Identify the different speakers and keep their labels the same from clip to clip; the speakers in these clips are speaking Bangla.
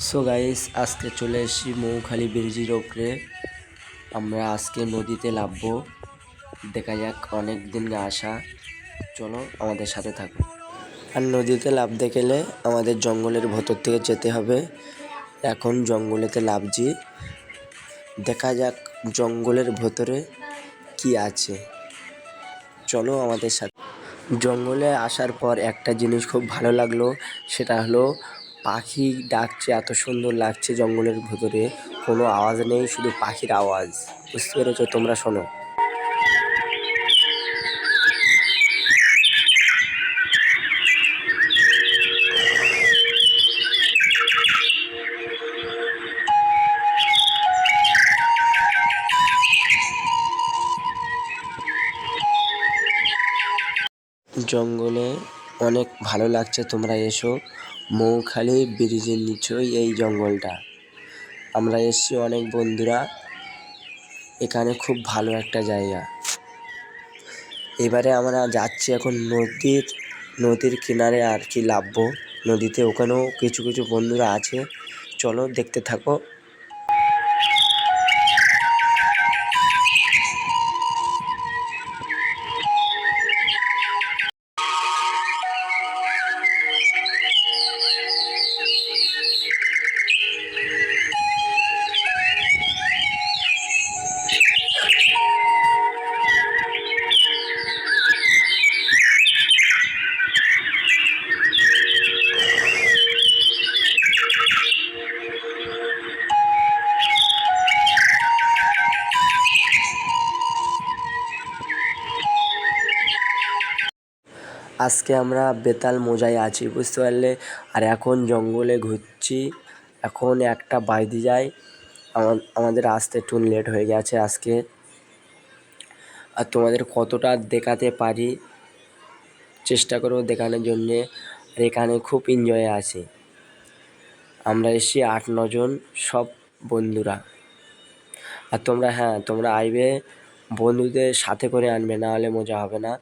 Speaker 1: সো গাইস আজকে চলে এসেছি মৌখালি ব্রিজের ওপরে আমরা আজকে নদীতে নামবো। দেখা যাক অনেক দিন আসা। চলো আমাদের সাথে থাকো। আর নদীতে নামতে গেলে আমাদের জঙ্গলের ভেতর থেকে যেতে হবে। এখন জঙ্গলেতে নামছি। দেখা যাক জঙ্গলের ভেতরে কি আছে। চলো আমাদের সাথে। জঙ্গলে আসার পর একটা জিনিস খুব ভালো লাগল, সেটা হলো পাখি ডাকছে, এত সুন্দর লাগছে জঙ্গলের ভেতরে। কোনো আওয়াজ নেই, শুধু পাখির আওয়াজ। বুঝতে পেরেছ? তোমরা শোনো। জঙ্গলে অনেক ভালো লাগছে, তোমরা এসো। মৌখালি ব্রিজের নিচেই এই জঙ্গলটা। আমরা এসছি অনেক বন্ধুরা। এখানে খুব ভালো একটা জায়গা। এবারে আমরা যাচ্ছি এখন নদীর নদীর কিনারে আর কি লাভবো। নদীতে ওখানেও কিছু কিছু বন্ধুরা আছে। চলো দেখতে থাকো। আজকে আমরা বেতাল মোজায় আছি, বুঝতে পারলে? আর এখন জঙ্গলে ঘুরছি। এখন একটা বাইদি আমা- আমাদের আসতে একটু লেট হয়ে গেছে আজকে। আর তোমাদের কতটা দেখাতে পারি, চেষ্টা করব দেখানোর জন্যে। আর এখানে খুব এনজয় আছে। আমরা এসছি আট নজন সব বন্ধুরা। আর তোমরা হ্যাঁ তোমরা আইবে, বন্ধুদের সাথে করে আনবে, না হলে মজা হবে না।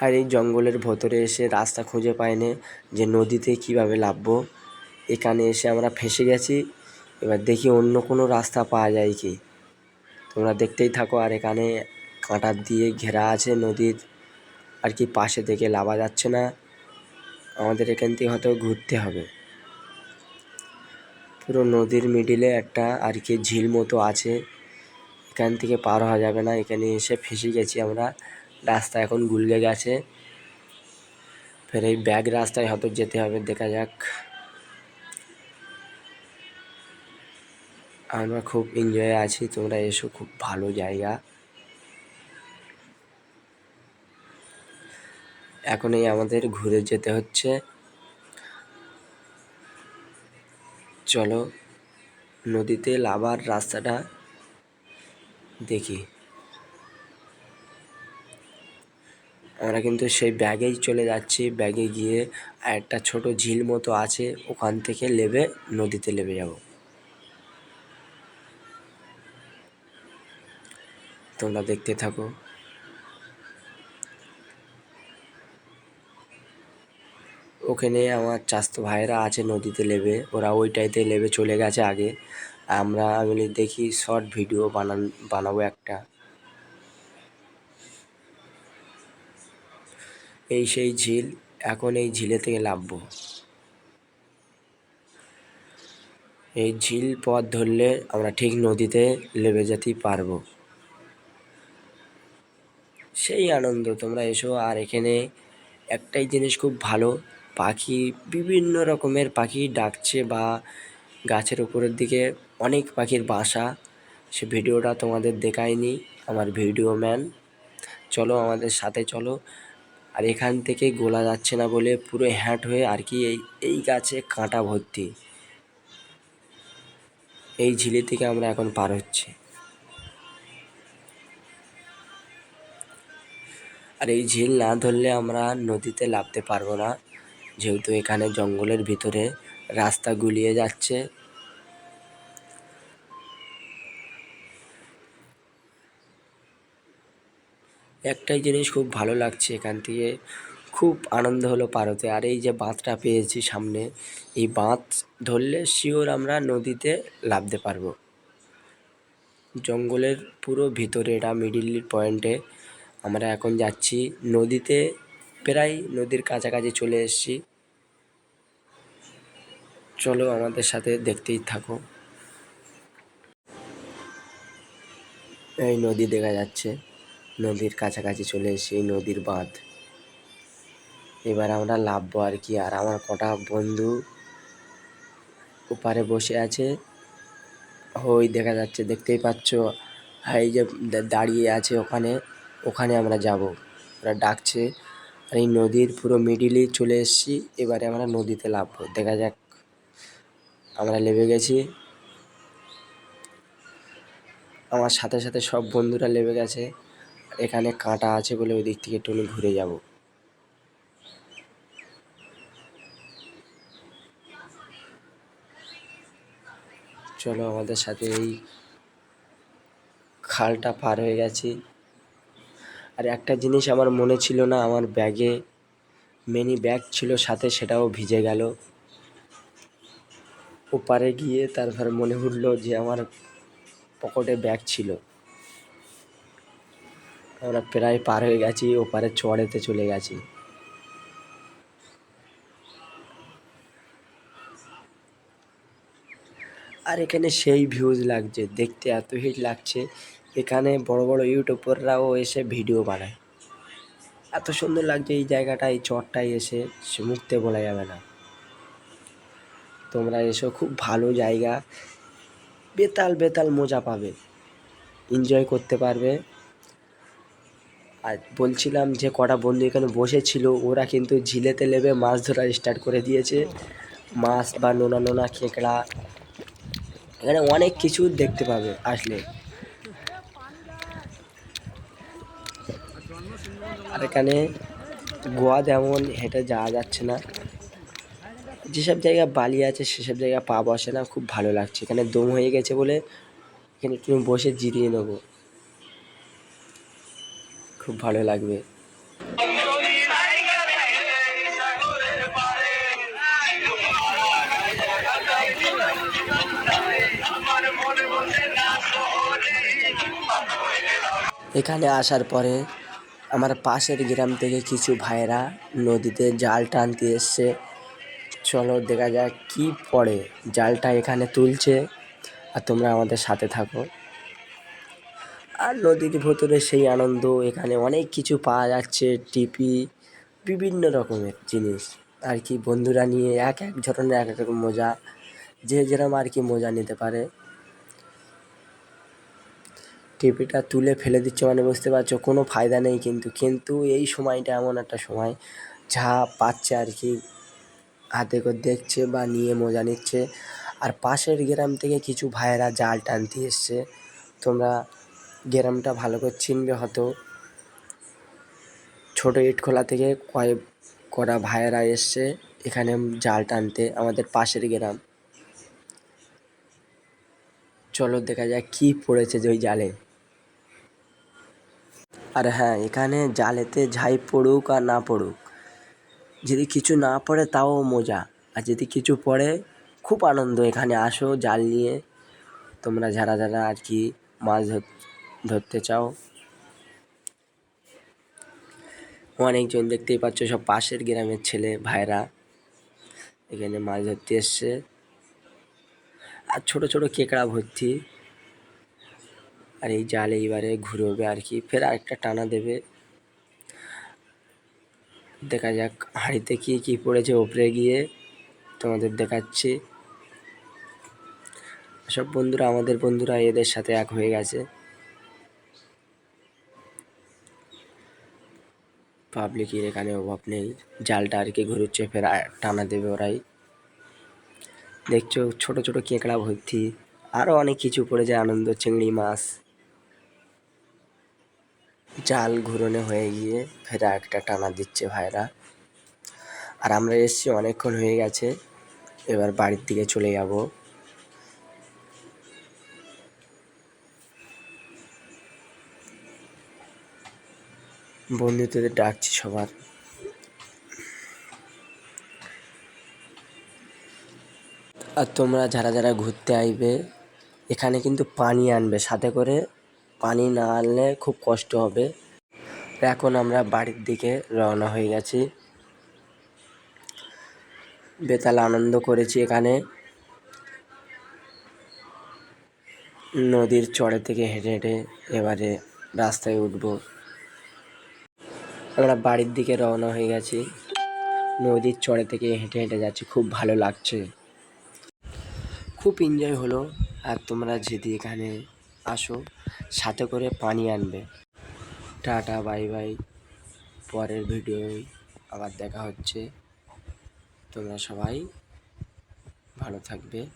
Speaker 1: আর এই জঙ্গলের ভেতরে এসে রাস্তা খুঁজে পাইনি যে নদীতে কীভাবে নামবো এখানে এসে আমরা ফেঁসে গেছি। এবার দেখি অন্য কোনো রাস্তা পাওয়া যায় কি। তোমরা দেখতেই থাকো, আর এখানে কাঁটা দিয়ে ঘেরা আছে নদীর। আর কি পাশে থেকে লাভা যাচ্ছে না। আমাদের এখান থেকে হয়তো ঘুরতে হবে। পুরো নদীর মিডিলে একটা আর কি ঝিল মতো আছে। এখান থেকে পার হওয়া যাবে না। এখানে এসে ফেঁসে গেছি আমরা। রাস্তা এখন গুলগে গেছে। ফের এই ব্যাগ রাস্তায় হয়তো যেতে হবে, দেখা যাক। আমরা খুব এনজয়ে আছি, তোমরা এসো, খুব ভালো জায়গা। এখন এই আমাদের ঘুরে যেতে হচ্ছে। চলো, নদীতে লাভার রাস্তাটা দেখি। আমরা কিন্তু সেই ব্যাগেই চলে যাচ্ছি। ব্যাগে গিয়ে একটা ছোট ঝিল মতো আছে, ওখান থেকে নেবে, নদীতে নেবে যাব। তোমরা দেখতে থাকো। ওখানে আমার চাস্তো ভাইয়েরা আছে, নদীতে নেবে। ওরা ওইটাইতে নেবে, চলে গেছে আগে। আমরা আমি দেখি, শর্ট ভিডিও বানান, বানাবো একটা। এই সেই ঝিল, এখন এই ঝিলে থেকে নামবো। এই ঝিল পথ ধরলে আমরা ঠিক নদীতে নেমে যেতেই পারব। সেই আনন্দ, তোমরা এসো। আর এখানে একটাই জিনিস খুব ভালো, পাখি, বিভিন্ন রকমের পাখি ডাকছে বা গাছের উপরের দিকে অনেক পাখির বাসা। সে ভিডিওটা তোমাদের দেখায়নি আমার ভিডিও ম্যান। চলো আমাদের সাথে চলো। আর এখান থেকে গোলা যাচ্ছে না বলে পুরো হ্যাট হয়ে আর কি এই এই গাছে কাঁটা ভর্তি। এই ঝিলি থেকে আমরা এখন পার হচ্ছি। আর এই ঝিল না ধরলে আমরা নদীতে নামতে পারব না। যেহেতু এখানে জঙ্গলের ভিতরে রাস্তা গুলিয়ে যাচ্ছে একটাই জিনিস খুব ভালো লাগছে এখান থেকে। খুব আনন্দ হলো পারতে। আর এই যে বাঁধটা পেয়েছি সামনে, এই বাঁধ ধরলে শিওর আমরা নদীতে নামতে পারব। জঙ্গলের পুরো ভিতরে, এটা মিডিল পয়েন্টে আমরা এখন যাচ্ছি নদীতে, প্রায় নদীর কাছাকাছি চলে এসেছি। চলো আমাদের সাথে দেখতেই থাকো। এই নদী দেখা যাচ্ছে। নদীর কাছাকাছি চলে এসেছি নদীর বাঁধ। এবার আমরা লাভবো আর কি। আর আমার কটা বন্ধু ওপারে বসে আছে। ওই দেখা যাচ্ছে, দেখতেই পাচ্ছ। এই যে দাঁড়িয়ে আছে ওখানে ওখানে আমরা যাব। ওরা ডাকছে। আর এই নদীর পুরো মিডিলে চলে এসেছি। এবারে আমরা নদীতে নামবো দেখা যাক, আমরা নেমে গেছি। আমার সাথে সাথে সব বন্ধুরা নেমে গেছে। এখানে কাঁটা আছে বলে ওই দিক থেকে একটু ঘুরে যাব। চলো আমাদের সাথে এই খালটা পার হয়ে গেছি। আর একটা জিনিস আমার মনে ছিল না, আমার ব্যাগে মিনি ব্যাগ ছিল, সাথে সেটাও ভিজে গেল। ওপারে গিয়ে তারপর মনে উঠল যে আমার পকেটে ব্যাগ ছিল। আমরা প্রায় পার হয়ে গেছি ওপারে চড়েতে চলে গেছি। আর এখানে সেই ভিউজ লাগছে, দেখতে এত হিট লাগছে। এখানে বড় বড় ইউটিউবাররাও এসে ভিডিও বানায়। এত সুন্দর লাগছে এই জায়গাটা, এই চরটায় এসে, সে মুখতে বলা যাবে না। তোমরা এসো, খুব ভালো জায়গা। বেতাল বেতাল মজা পাবে। এনজয় করতে পারবে। আর বলছিলাম যে কটা বন্ধু এখানে বসেছিল, ওরা কিন্তু ঝিলেতে নেবে মাছ ধরা স্টার্ট করে দিয়েছে। মাছ বা নোনা নোনা খেকড়া, এখানে অনেক কিছু দেখতে পাবে আসলে। আর এখানে গোয়া যেমন হেঁটে যাওয়া যাচ্ছে না। যেসব জায়গায় বালি আছে, সেসব জায়গায় পা বসে না, খুব ভালো লাগছে। এখানে দম হয়ে গেছে বলে এখানে একটু বসে জিরিয়ে নেব। খুব ভালো লাগবে। এখানে আসার পরে আমার পাশের গ্রাম থেকে কিছু ভাইয়েরা নদীতে জাল টানতে এসছে। চলো দেখা যাক কি পড়ে। জালটা এখানে তুলছে আর তোমরা আমাদের সাথে থাকো। আর নদীর ভেতরে সেই আনন্দ, এখানে অনেক কিছু পাওয়া যাচ্ছে, টিপি, বিভিন্ন রকমের জিনিস। আর কি বন্ধুরা নিয়ে এক এক ধরনের এক এক রকম মজা, যে যেরকম আর কি মজা নিতে পারে। টিপিটা তুলে ফেলে দিচ্ছে মানে বুঝতে পারছ, কোনো ফায়দা নেই কিন্তু কিন্তু এই সময়টা এমন একটা সময়, যা পাচ্ছে আর কি, হাতে করে দেখছে বা নিয়ে মজা নিচ্ছে। আর পাশের গ্রাম থেকে কিছু ভাইয়েরা জাল টানতে এসছে, তোমরা গ্রামটা ভালো করে চিনবে হয়তো। ছোটো ইটখোলা থেকে কয়েক করা ভাইয়েরা এসছে, এখানে জাল টানতে আমাদের পাশের গ্রাম। চলো দেখা যাক কি পড়েছে যে ওই জালে। আর হ্যাঁ এখানে জালেতে ঝাই পড়ুক আর না পড়ুক। যদি কিছু না পড়ে তাও মজা, আর যদি কিছু পড়ে খুব আনন্দ। এখানে আসো জাল নিয়ে। তোমরা যারা যারা আর কি মাছ ধর- ধরতে চাও? অনেকজন দেখতেই পাচ্ছ সব পাশের গ্রামের ছেলে, ভাইরা এখানে মাছ ধরতে এসছে। আর ছোট ছোট কেকড়া ভর্তি। আর এই জাল এইবারে ঘুরবে আর কি। ফের আরেকটা টানা দেবে। দেখা যাক হাঁড়িতে কি কি পড়েছে ওপরে গিয়ে। তোমাদের দেখাচ্ছি। সব বন্ধুরা, আমাদের বন্ধুরা এদের সাথে এক হয়ে গেছে। পাবলিকের এখানে অভাব নেই। জালটা আর কি ঘুরুচ্ছে, ফের টানা দেবে ওরাই। দেখছ, ছোট ছোট কেঁকড়া ভর্তি আরও অনেক কিছু পড়ে যায়, আনন্দ, চিংড়ি মাছ। জাল ঘুরনে হয়ে গিয়ে ফের একটা টানা দিচ্ছে ভাইরা। আর আমরা এসছি, অনেকক্ষণ হয়ে গেছে, এবার বাড়ির দিকে চলে যাব। বন্ধুদের ডাকছি সবার। আর তোমরা যারা যারা ঘুরতে আইবে, এখানে কিন্তু পানি আনবে। সাথে করে পানি না আনলে খুব কষ্ট হবে। এখন আমরা বাড়ির দিকে রওনা হয়ে গেছি। বেতাল আনন্দ করেছি এখানে। নদীর চড়ে থেকে হেঁটে হেঁটে এবারে রাস্তায় উঠবো। আমরা বাড়ির দিকে রওনা হয়ে গেছি। নদীর চড়ে থেকে হেঁটে হেঁটে যাচ্ছি, খুব ভালো লাগছে। খুব এনজয় হলো। আর তোমরা যদি এখানে আসো, সাথে করে পানি আনবে। Tata, bye bye. পরের ভিডিওয় আবার দেখা হচ্ছে। তোমরা সবাই ভালো থাকবে।